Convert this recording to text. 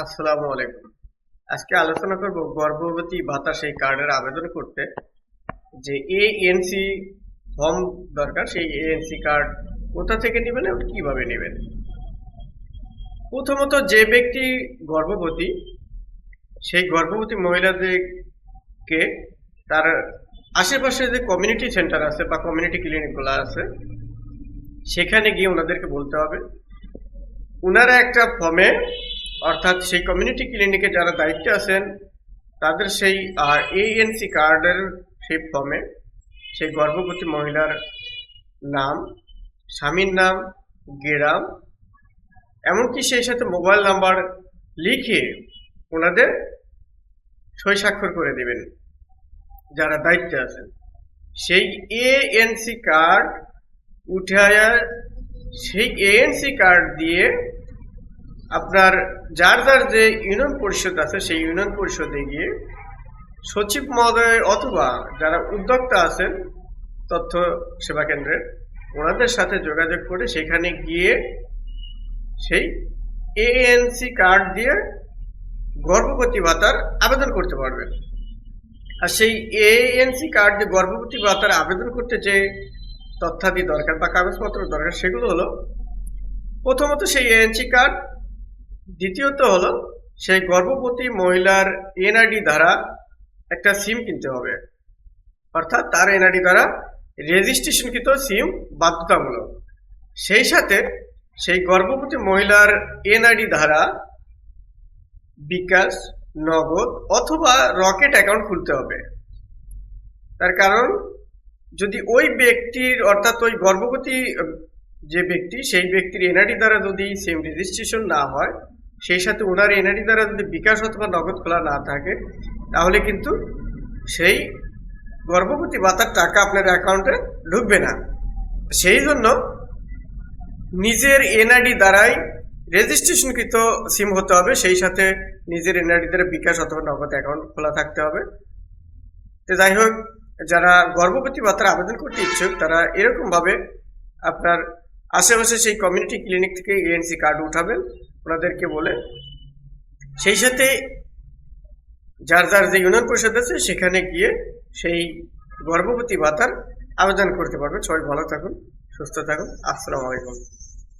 আসসালামু আলাইকুম। আজকে আলোচনা করব গর্ভবতী ভাতা সেই কার্ডের আবেদন করতে। যে এএনসি ফর্ম দরকার, সেই এএনসি কার্ড কোথা থেকে নেবেন এবং কীভাবে নেবেন? প্রথমত যে ব্যক্তি গর্ভবতী, সেই গর্ভবতী মহিলাদেরকে তার আশেপাশে যে কমিউনিটি সেন্টার আছে বা কমিউনিটি ক্লিনিকগুলো আছে, সেখানে গিয়ে ওনাদেরকে বলতে হবে। ওনারা একটা ফর্মে অর্থাৎ সেই কমিউনিটি ক্লিনিকে যারা দায়িত্বে আছেন, তাদের সেই এএনসি কার্ডের সেই ফর্মে সেই গর্ভবতী মহিলার নাম, স্বামীর নাম, গেরাম, এমনকি সেই সাথে মোবাইল নাম্বার লিখে ওনাদের সই স্বাক্ষর করে দেবেন, যারা দায়িত্বে আছেন। সেই এএনসি কার্ড উঠায়া, সেই এএনসি কার্ড দিয়ে আপনার যার যার যে ইউনিয়ন পরিষদ আছে, সেই ইউনিয়ন পরিষদে গিয়ে সচিব মহোদয় অথবা যারা উদ্যোক্তা আছেন তথ্য সেবা কেন্দ্রের, ওনাদের সাথে যোগাযোগ করে সেখানে গিয়ে সেই এএনসি কার্ড দিয়ে গর্ভবতী ভাতার আবেদন করতে পারবেন। আর সেই এএনসি কার্ড দিয়ে গর্ভবতী ভাতার আবেদন করতে যে তথ্যাদি দরকার বা কাগজপত্র দরকার, সেগুলো হলো প্রথমত সেই এএনসি কার্ড দ্বিতীয়ত হলো, সেই গর্ভবতী মহিলার এনআইডি দ্বারা একটা সিম কিনতে হবে। অর্থাৎ তার এনআইডি দ্বারা রেজিস্ট্রেশনকৃত সিম বাধ্যতামূলক। সেই সাথে সেই গর্ভবতী মহিলার এনআইডি দ্বারা বিকাশ, নগদ অথবা রকেট অ্যাকাউন্ট খুলতে হবে। তার কারণ, যদি ওই ব্যক্তির, অর্থাৎ ওই গর্ভবতী, যে ব্যক্তি, সেই ব্যক্তির এনআইডি দ্বারা যদি সেম রেজিস্ট্রেশন না হয় সেই সাথে ওনার এনআইডি দ্বারা যদি বিকাশ অথবা নগদ খোলা না থাকে, তাহলে কিন্তু সেই গর্ভবতী ভাতার টাকা আপনার অ্যাকাউন্টে ঢুকবে না। সেই জন্য নিজের এনআইডি দ্বারাই রেজিস্ট্রেশনকৃত সিম হতে হবে, সেই সাথে নিজের এনআইডি দ্বারা বিকাশ অথবা নগদ অ্যাকাউন্ট খোলা থাকতে হবে। তো যাই হোক, যারা গর্ভবতী ভাতার আবেদন করতে ইচ্ছুক, তারা এরকমভাবে আপনার আশেপাশে সেই কমিউনিটি ক্লিনিক থেকে এএনসি কার্ড উঠাবেন। ওনাদেরকে বলে। সেই সাথে যার যার যে ইউনিয়ন পরিষদ আছে, সেখানে গিয়ে সেই গর্ভবতী ভাতার আবেদন করতে পারবে সবাই ভালো থাকুন, সুস্থ থাকুন। আসসালামু আলাইকুম।